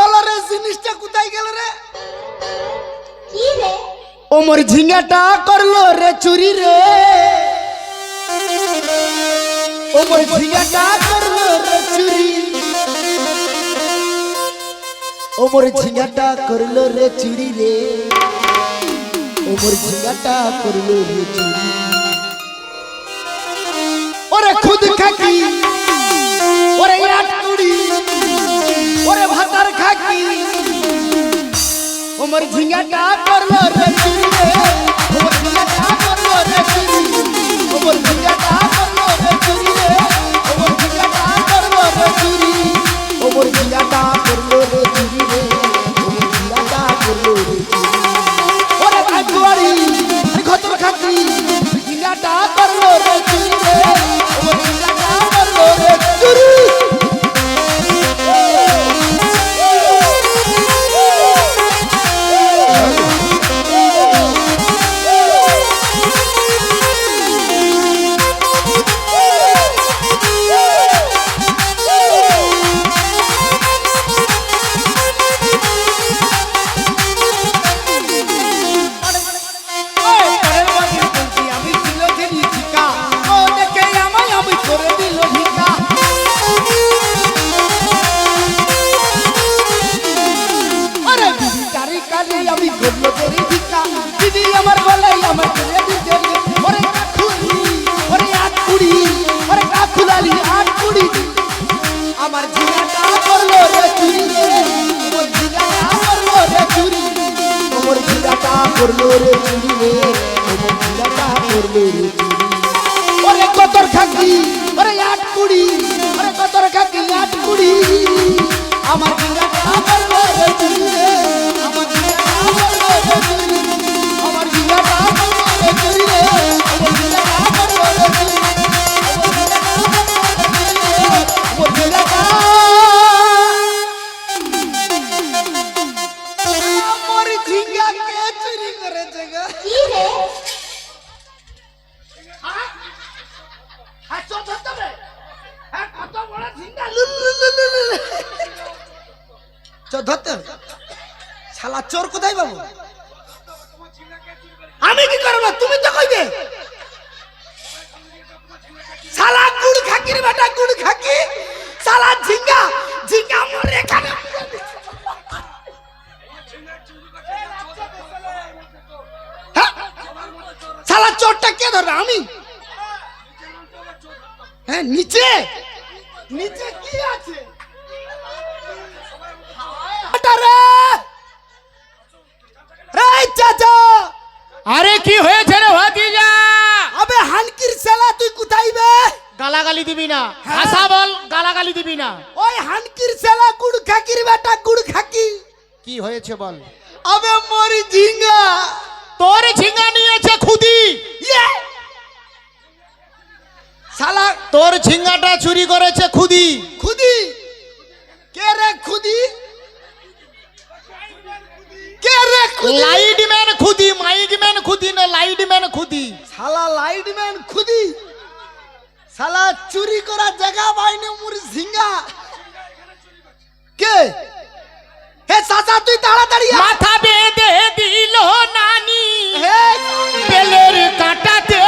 হলো রে জিনিসটা কোথায় গেল রে? কি রে? ও মোর ঝিঙ্গাটা করল রে চুরি রে। ও মোর ঝিঙ্গাটা করল রে চুরি। ও মোর ঝিঙ্গাটা করল রে চুরি রে। ও মোর ঝিঙ্গাটা করল রে চুরি। ওরে খুদ খাকি। ওমর ঝিঙ্গাটা করল রে শালা চোর কোথায় পাবো আমি কি করব? তুমি তো কইবে। শালা গুড় খাকির বেটা, গুড় খাকি। শালা ঝিঙ্গা ঝিঙ্গা মোর এখানে হ্যাঁ? শালা চোরটা কে ধরবে? আমি? হ্যাঁ নিচে? নিচে কি আছে? চাচা। আরে কি হয়েছে রে ভাতিজা? আবে হানকির সেলা তুই কোথায় বে? গালাগালি দিবি না। ভাষা বল গালাগালি দিবি না। ওই হানকির সেলা গুড় খাকির বেটা গুড় খাকি। কি হয়েছে বল? আবে মরি ঝিঙ্গা। তোর ঝিঙ্গা নিয়েছে খুদি। ইয়ে! শালা তোর ঝিঙ্গাটা চুরি করেছে খুদি। খুদি? কে রে খুদি? কে রে খুদি? লাইট খুদি মাইক ম্যান খুদি না লাইট ম্যান খুদি? শালা লাইটম্যান খুদি? শালা চুরি করা জায়গা পাইনি মুর ঝিঙ্গা। কে? হে চাচা তুই তাড়াতাড়ি। মাথা বেঁধে দিল নানি। হে, বেলের কাটাতে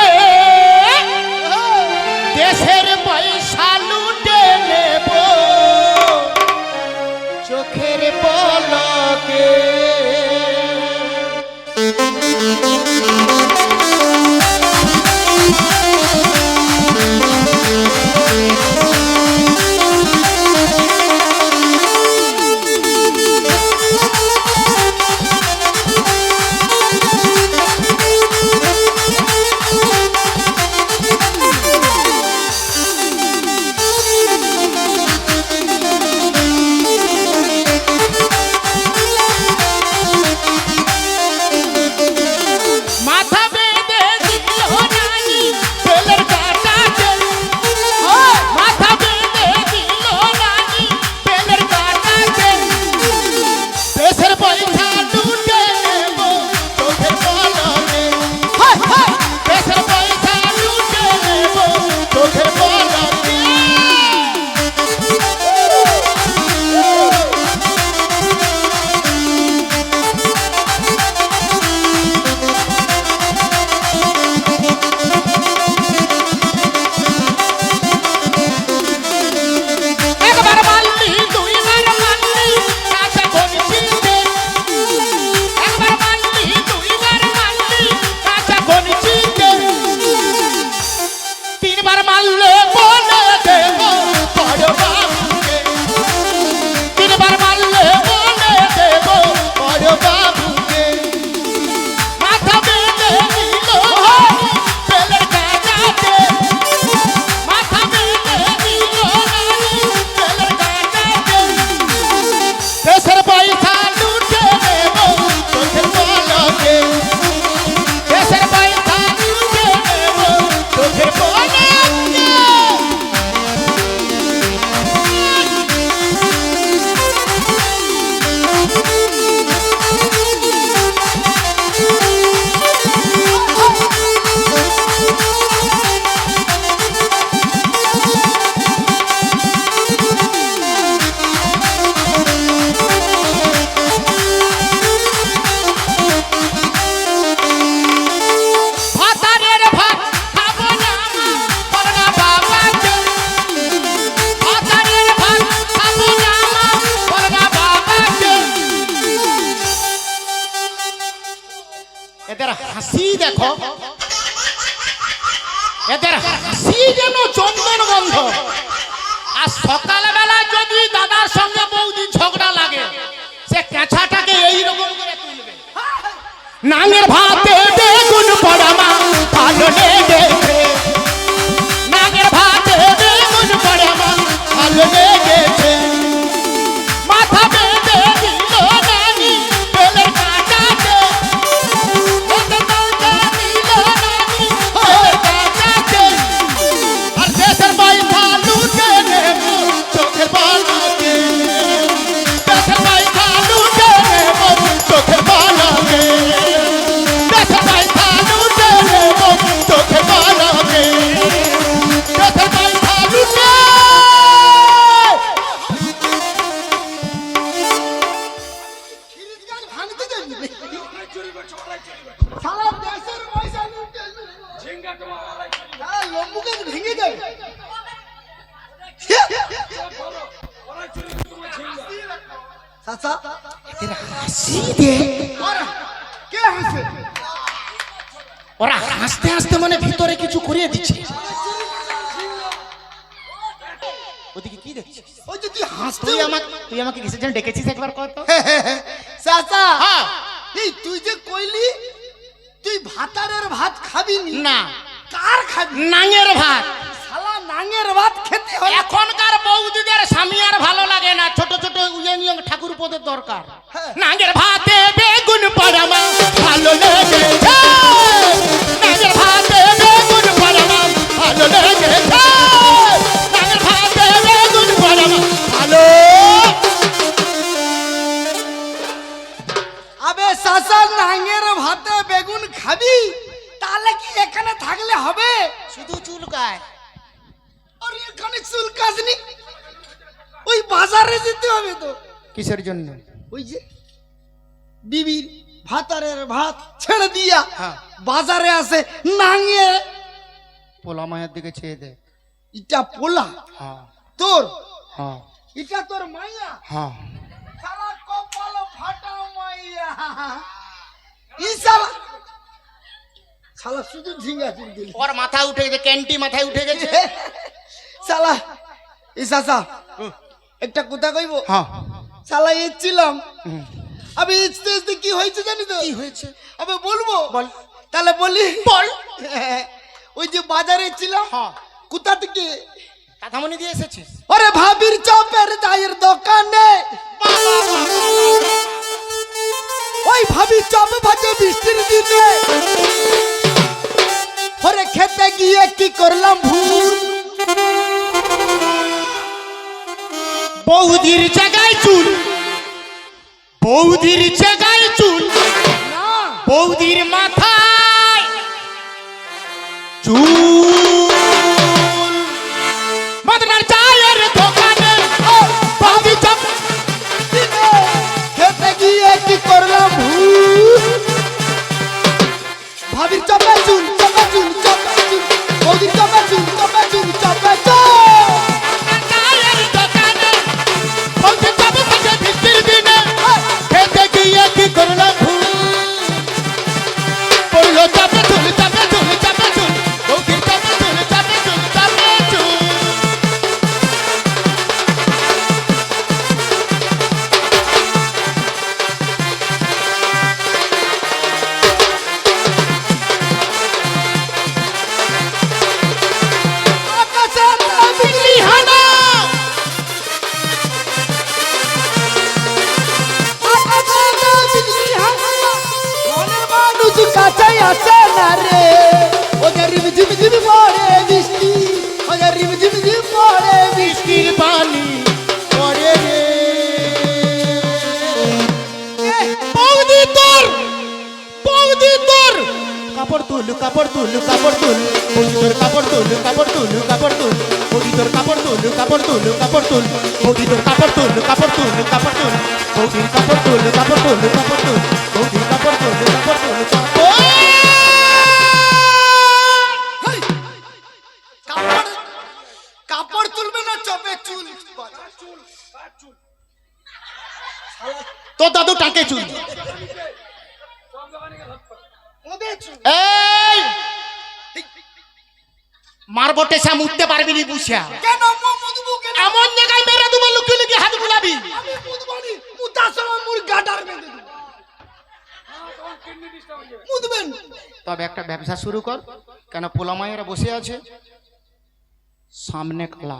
তুই হাসতে তুই আমাকে তুই আমাকে কিসের জন্য ডেকেছিস একবার কত চাচা হ্যাঁ। এই তুই যে কইলি তুই ভাতারের ভাত খাবি নি। না কার খাবি? নাঙের ভাত। শালা নাঙের ভাত খেতে হয় এখনকার বৌদিদের স্বামী আর ভালো লাগে না। ছোট ছোট ইয়ে ঠাকুর পদের দরকার। হ্যাঁ। নাঙের ভাতে বেগুন পড়ামা ভালো লেগেছে বেগুন তাহলে কি এখানে থাকলে হবে? শুধু চুলকায় আর এখানে চুল কাজনি? ওই বাজারে যেতে হবে তো। কিসের জন্য? ওই যে বিবির ভাতারের ভাত ছেড়ে দিয়া হ্যাঁ। বাজারে আসে নাঙে পোলা মায়ের দিকে চেয়ে দে। ইটা পোলা? হ্যাঁ। তোর? হ্যাঁ। এটা তোর মাইয়া? হ্যাঁ। শালা কপাল ফাটা মাইয়া। ই শালা শুধু ঝিঙ্গা চুল দিল। ওর মাথা উঠে গেছে ক্যান্টি মাথায় উঠে গেছে। শালা ই চাচা একটা কথা কইব? হ্যাঁ। শালা হুম। আমি এসতে এসতে কি হয়েছে জানি তো? কি হয়েছে? আমি বলব? বল। তাহলে বলি। বল। ওই যে বাজারে ছিলাম হ্যাঁ। কোথা থেকে? কাকামণি দিয়ে এসেছিস? ওরে ভাবির চপের চায়ের দোকানে। ওই ভাবি চপ ভাজে বৃষ্টির দিনে। ওরে খেতে গিয়ে কি করলাম ভুল? বৌদির জায়গায় চুল। বৌদির জায়গায় চুল। বৌদির মাথায়। চুল। কাপড় তুল কাপড় তুল কাপড় তুল বৌদি তোর কাপড় তুল কাপড় তুল কাপড় তুল বৌদি তোর কাপড় তুল কাপড় তুল কাপড় তুল বৌদি তোর কাপড় তুল কাপড় তুল কাপড় তুল বৌদির কাপড় তুল কাপড় তুল কাপড় তুল বৌদির কাপড় তুল কাপড় তুল কাপড় হেই! এই! মারবো টেসা মুততে পারবি নি বুঝা। কেন? মুদবু কেন? এমন জায়গায় মেরে দেবো লুকিয়ে লুকিয়ে হাত বুলাবি। তবে একটা ব্যবসা শুরু কর। কেন পোলামায়েরা বসে আছে? সামনে কালা।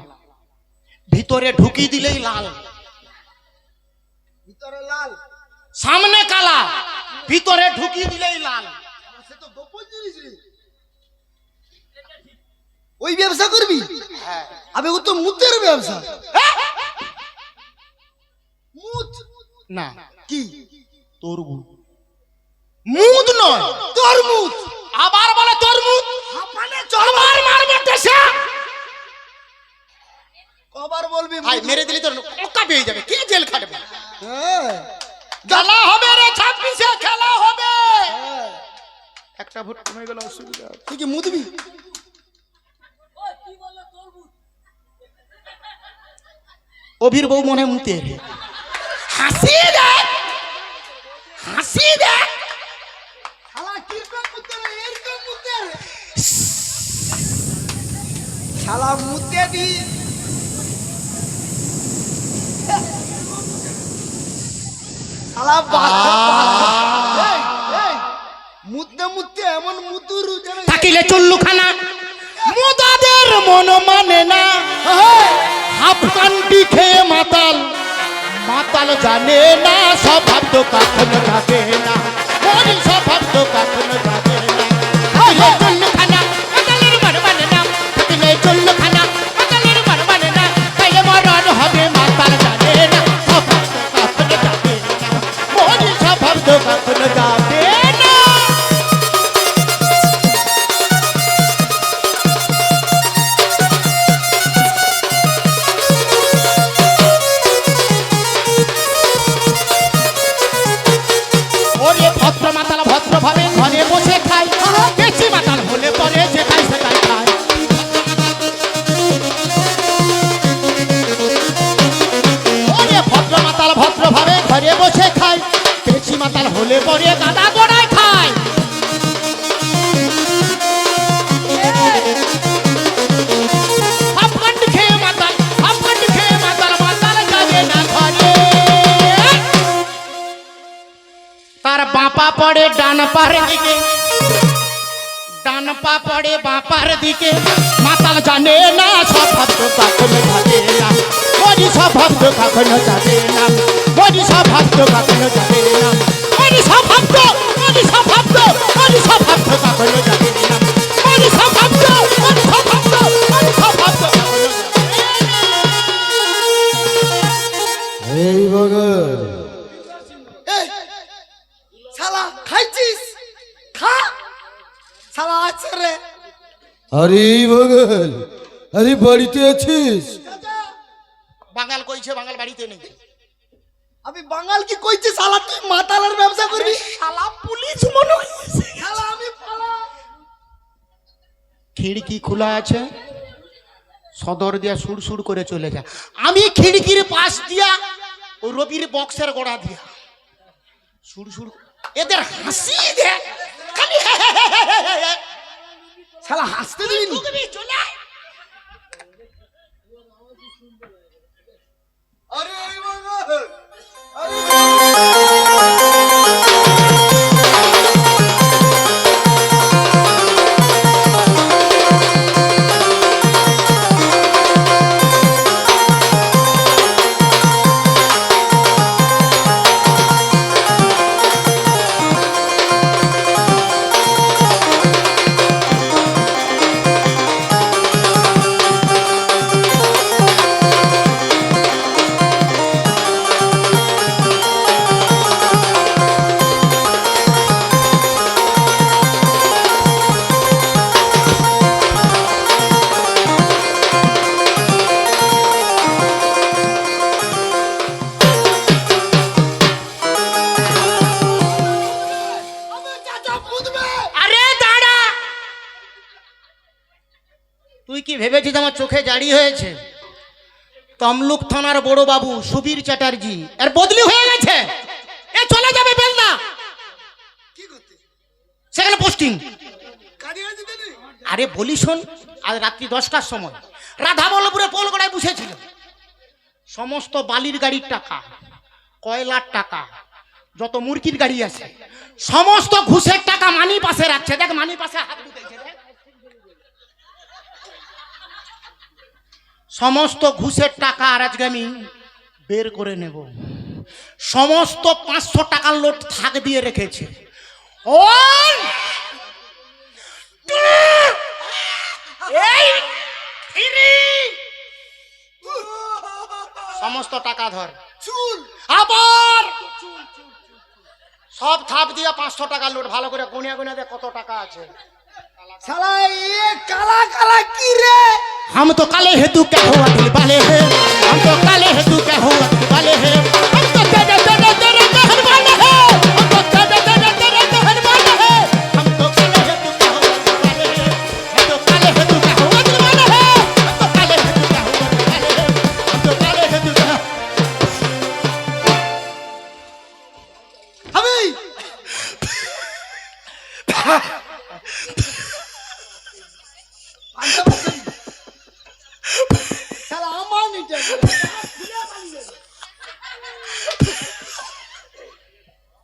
ভিতরে ঢুকি দিলেই লাল। ভিতরে লাল। সামনে কালা। ভিতরে ঢুকি দিলেই লাল। ওই ব্যবসা করবি? আবে ও তো মুতের ব্যবসা। মুত? না। কি? তরমুজ মুদ নয় তরমুজ আবার বলে তরমুজ হাঁপানে আবার মারবে টেসা কবার বলবি ভাই মেরে দিলি তোর ওকা পেয়ে যাবে। কে জেল খাটবে? হ্যাঁ। খেলা হবে রে ছাব্বিশে খেলা হবে। একটা ভোট কমে গেল অসুবিধা তুই কি মুতবি? অভির বউ মনে মুতে রে হাসি দেখ হাসি দেখ শালা মুতে মুতে দি। শালা এমন মুতুরু থাকিলে চুল্লুখানা। মোদাদের মন মানে না। হাফ কান্টি খেয়ে মাতাল। মাতাল জানে না, স্বভাব তো কখনো যাবে না। স্বভাব তো কখনো যাবে না। পড়ে ডান পার দিকে। ডান পা পড়ে বাপার দিকে। মাতাল জানে না স্বভাব কখনো জানে না। ওরি স্বভাব কখনো জানে না। ওরি স্বভাব কখনো জানে না। ওরি স্বভাব ওরি স্বভাব ওরি স্বভাব কখনো জানে না। আরে বগল আরে বাড়িতে আছিস? বাঙাল কইছে বাঙাল বাড়িতে নেই। আমি বাঙাল কি কইছি শালা? তুই মাতালের ব্যবসা করবি? শালা পুলিশ মনে হয়েছে শালা আমি পালা। খিড়কি খোলা আছে সদর দিয়া সুর সুর করে চলে যা। আমি খিড়কির পাশ দিয়া ও রবির বক্সের গোড়া দিয়া। সুর সুর এদের হাসি দে। খালি। শালা হাসতে দিন। আরে আরে! চোখে জারি হয়েছে। তমলুক থানার বড় বাবু সুবীর চ্যাটার্জি এর বদলি হয়ে গেছে। এ চলে যাবে বেলনা সেখানে পোস্টিং আরে বলি শোন আজ রাত্রি দশটার সময় রাধা বল্লভপুরে পোলগড়ায় বসেছিল। সমস্ত বালির গাড়ির টাকা কয়লার টাকা যত মুরগির গাড়ি আছে সমস্ত ঘুষের টাকা মানি পাশে রাখছে। দেখ মানি পাশে হাত ঢুকেছে দেখ। সমস্ত ঘুষের টাকা আর আজকে আমি বের করে নেব। সমস্ত পাঁচশো টাকার লোট থাক দিয়ে রেখেছে। থ্রি সমস্ত টাকা ধর। চুল। আবার! সব থাপ দিয়ে পাঁচশো টাকা লোট ভালো করে গুনিয়া গুনিয়া কত টাকা আছে। साला काला काला की रे हम तो काले हेतु के हुआ दिल वाले हैं हम तो काले हेतु के हुआ दिल वाले हैं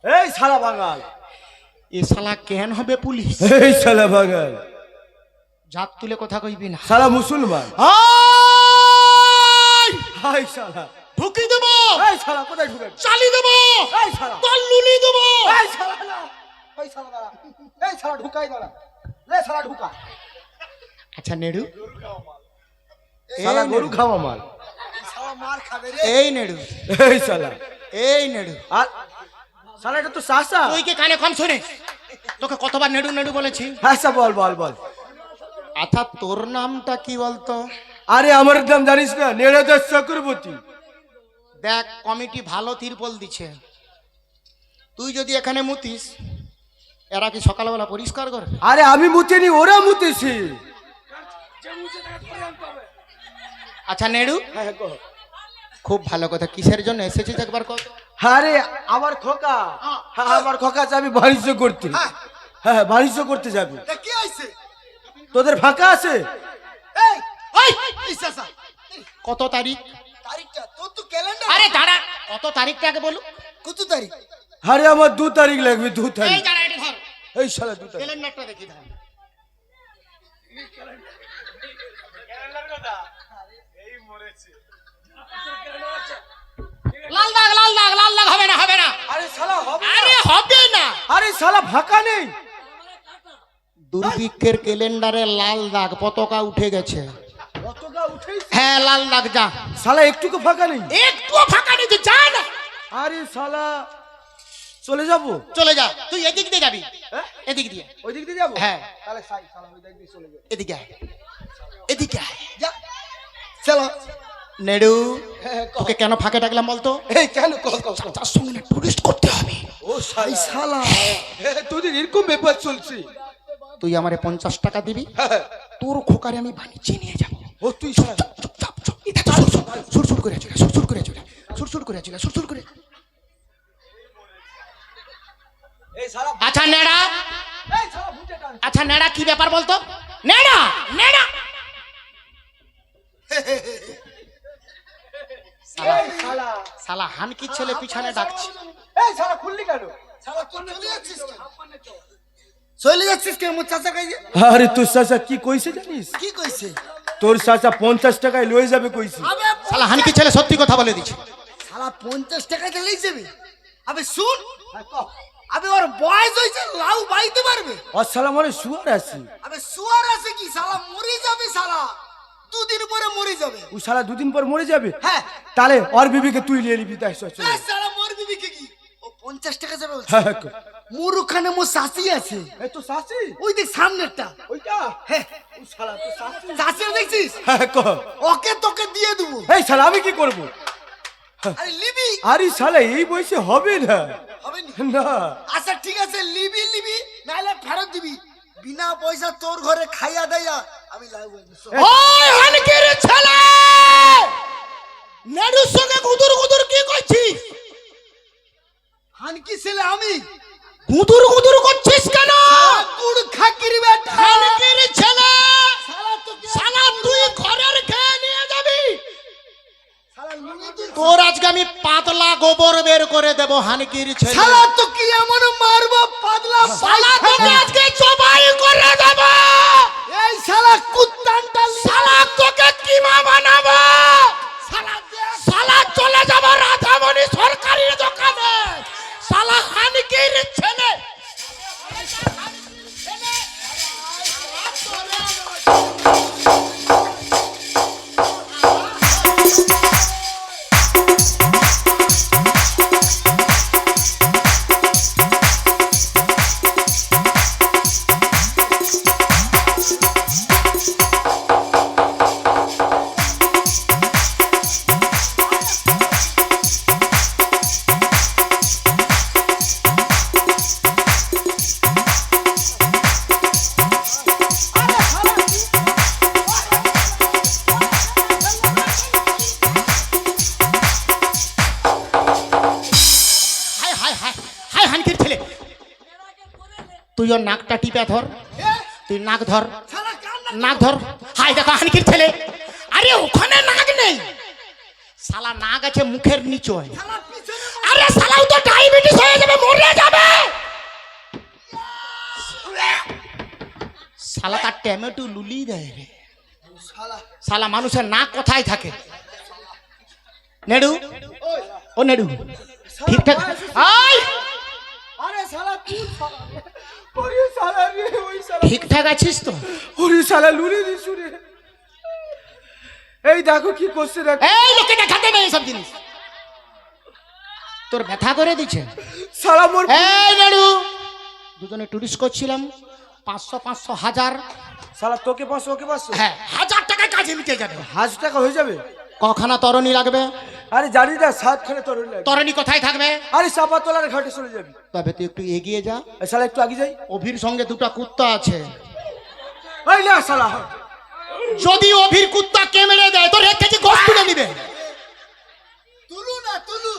এই শালা বাঙাল। এ কেন হবে পুলিশ? এই শালা বাঙাল। ঝাপ তুলে কথা কইবি না। শালা মুসলমান। হাই শালা। ঢুকি দেব! এই শালা কোথায় ঢুকে চালি দেব! এই শালা। তল্লুলি দেব! এই শালা না। এই দাঁড়া। এই ঢুকাই দাঁড়া। লে ঢুকা। আচ্ছা নেড়ু। শালা গরু খাওয়া মাল। এই নেড়ু। এই শালা। এই নেড়ু। আর শালা এটা তো শাসা তুই কি কানে কম শোনে? তোকে কতবার নেড়ু নেড়ু বলেছি। আচ্ছা বল বল বল। আচ্ছা তোর নামটা কি বলতো? আরে আমার নাম জানিস না? নেড়াদাস চক্রবর্তী। দেখ কমিটি ভালো তিরপল দিচ্ছে। তুই যদি এখানে মুতিস এরা কি সকালবেলা পরিষ্কার করে? আরে আমি মুতেনি ওরা মুতেছে। আচ্ছা নেড়ু। হ্যাঁ কহ। খুব ভালো কথা। কিসের জন্য এসেছিস একবার কত আরে আমার খোকা। হ্যাঁ। আমার খোকা যাবি বাণিজ্য করতে। হ্যাঁ। বাণিজ্য করতে যাবি। তা কি আইছে? তোদের ফাঁকা আছে? এই এই কত তারিখ? তারিখটা তোর তো ক্যালেন্ডার। আরে দাঁড়া কত তারিখটা আগে বলু কত তারিখ? আরে আমার দু তারিখ লাগবে দু এই তারিখ। দাঁড়া এটা ধর। এই শালা দু তারিখ। ক্যালেন্ডারটা দেখি ধর। লাল দাগ লাল দাগ লাল দাগ হবে না হবে না আরে শালা হবে না। আরে শালা ফাঁকা নেই। দুর্ভিক্ষের ক্যালেন্ডারে লাল দাগ পতাকা উঠে গেছে। কতটা উঠেই হ্যাঁ লাল দাগ যা। শালা একটুকু ফাঁকা নেই? একটুও ফাঁকা নেই তুই যা না। আরে শালা চলে যাব? চলে যা তুই এদিক দিয়ে যাবি। হ্যাঁ? এদিক দিয়ে। ওই দিক দিয়ে যাব? হ্যাঁ। তাহলে সাই শালা ওই দিক দিয়ে চলে যাব। এদিকে আয়। এদিকে আয়। যা। চলো নেড়ু হ্যাঁ, তোকে কেন ফাঁকে ডাকলাম বলতো? এই কেন। তার সঙ্গে টুরিস্ট করতে হবে। ও শালা। শালা। তোদের এরকম ব্যাপার চলছে। তুই আমারে পঞ্চাশ টাকা দিবি হ্যাঁ, তোর খোকারে আমি বাণিজ্যে নিয়ে যাব। ও তুই শালা। চুপ, চুপ, চুপ, চুপ। সুর, সুর, সুর, সুর করে চলে সুর সুর করে চলে সুর সুর করে চলে সুর সুর করে। আচ্ছা নেড়া। আচ্ছা নেড়া কি ব্যাপার বলতো? নেড়া নেড়া। শালা শালা হানকি ছেলে পিছনে ডাকছে? এই শালা খুললি কেন? শালা তুই চলে যাচ্ছিস চলে যাচ্ছিস কেন মোর চাচা কাছে? আরে তোর চাচা কি কইছে জানিস? কি কইছে? তোর চাচা পঞ্চাশ টাকায় লয়ে যাবে কইছে। শালা হানকি ছেলে সত্যি কথা বলে দিচ্ছে শালা পঞ্চাশ টাকা দিলেই যাবে। আবে শুন। আবে ওর বয়স হয়েছে লাউ বাইতে পারবে। শালা মানে শুয়ার আছে। আবে শুয়ার আছে কি? শালা মরে যাবে শালা দুদিন পরে মরে যাবে। ও শালা দুদিন পর মরে যাবে? হ্যাঁ। তাহলে ওর বিবিকে তুই নিয়ে নিবি তাই চল, চল। এ শালা মরবি বিকে কি? ও পঞ্চাশ টাকা যাবে বলছে। হ্যাঁ হ্যাঁ কর। মোর ওখানে মোর শাশি আছে। এই তো শাসি ওই দেখ সামনেরটা। ওইটা? হ্যাঁ। ও শালা তো শাসি শাশিও দেখছিস হ্যাঁ কর। ওকে তোকে দিয়ে দেবো। এই শালা আমি কি করব? আরে লিবি। আরে শালা এই বয়সে হবে না। হবে নি? না। আচ্ছা ঠিক আছে লিবি লিবি নাহলে ফেরত দিবি। বিনা পয়সা তোর ঘরে খাইয়া দেয়া আমি ওই হানকির ছেলে! নেড়ুর সঙ্গে গুদুর গুদুর কি করছিস? হানকি ছেলে আমি। গুদুর গুদুর করছিস কেন? কুড় খাকির বেটা। হানকির ছেলে! সালা তুই ঘরের খেয়ে নিয়ে যাবি? তোর আজকে আমি পাতলা গোবর বের করে দেব হানকির ছেলে। শালা তো কি এমন মারবো পাতলা শালা তোকে। আজকে তুই ওর নাকটা টিপে ধর। তুই নাক ধর। শালা নাক? ধর। হাই দেখো হানকির ছেলে। আরে ওখানে নাক নেই। শালা নাক আছে মুখের নিচয়। আরে শালাও তো ডায়াবেটিস হয়ে যাবে মরে যাবে। শালা তার টমেটো লুলি দেয় রে। শালা। শালা মানুষের নাক কোথায় থাকে? নেড়ু। ও নেড়ু। ঠিকঠাক। আয়! আরে শালা তুই রে ঠিকঠাক আছিস তো? ওরে শালা লুরি দিছু রে। এই দেখো কি করছে দেখ। এই লোকে দেখাতে নেই সব জিনিস। তোর ব্যথা করে দিচ্ছে শালা মোর এই নেড়ু দুজনে টুরিস্ট করছিলাম পাঁচশো পাঁচশো হাজার। শালা তোকে পাঁচশো ওকে পাঁচশো? হ্যাঁ হাজার টাকায় কাজে মিটে যাবে। হাজার টাকা হয়ে যাবে? কখানা তরণী লাগবে? আরে জানি না সাতখানে তোর লাগে তরণী কোথায় থাকবে? আরে চাপা তোলার ঘাটে চলে যাবি। তবে তুই একটু এগিয়ে যা। শালা একটু আগে যাই। অভির সঙ্গে দুটো কুত্তা আছে। ওই না শালা। যদি অভির কুত্তা কেমড়ে দেয় তোর এক কেজি গোস তুলে নিবে। তুলু না তুলু।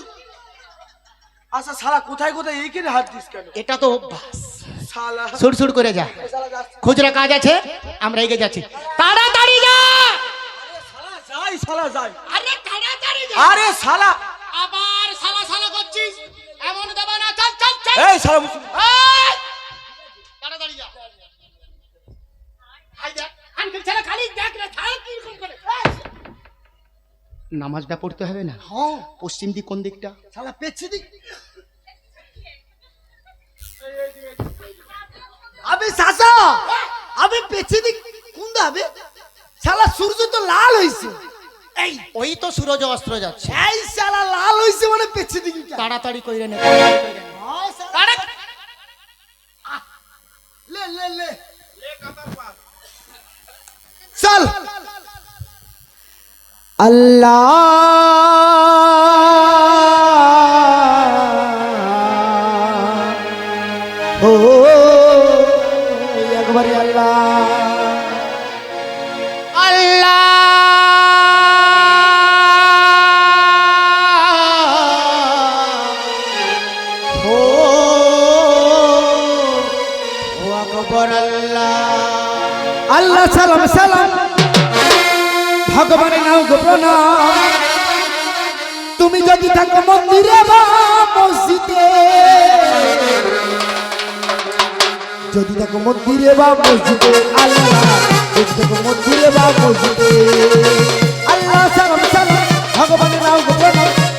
আচ্ছা শালা কোথায় কোথায়? এইখানে হাত দিস কেন? এটা তো অভ্যাস। শালা। সুর সুর করে যা। খুচরা কাজ আছে আমরা এগিয়ে যাচ্ছি। তাড়াতাড়ি যা! যাই শালা যাই। আরে তাড়াতাড়ি যা। আরে শালা। আবার সালা সালা করছিস? এমন দেবা না। চল চল চল। এই শালা এই! তাড়াতাড়ি যা। হাই দেখ। আনকেল ছেলে খালি দেখ রে খালি কি রকম করে নামাজটা পড়তে হবে না? হ্যাঁ। পশ্চিম দিক কোন দিকটা? শালা পেছি দিক। আবে সাসা আবে পেছি দিক। কোন দাবে শালা সূর্য তো লাল হইছে। এই ওই তো সূরজ অস্ত্র যাচ্ছে। এই শালা লাল হইছে মানে পেছে দিকে তাড়াতাড়ি কইরে নে। লে লে লে। চল। আল্লাহ ভগবানের নাম প্রণাম। তুমি যদি থাকো মন্দিরে বা মসজিদে। যদি থাকো মন্দিরে বা মসজিদে, আল্লাহ। যদি থাকো মন্দিরে বা মসজিদে। আল্লাহ সালাম সালাম, ভগবানের নাম প্রণাম।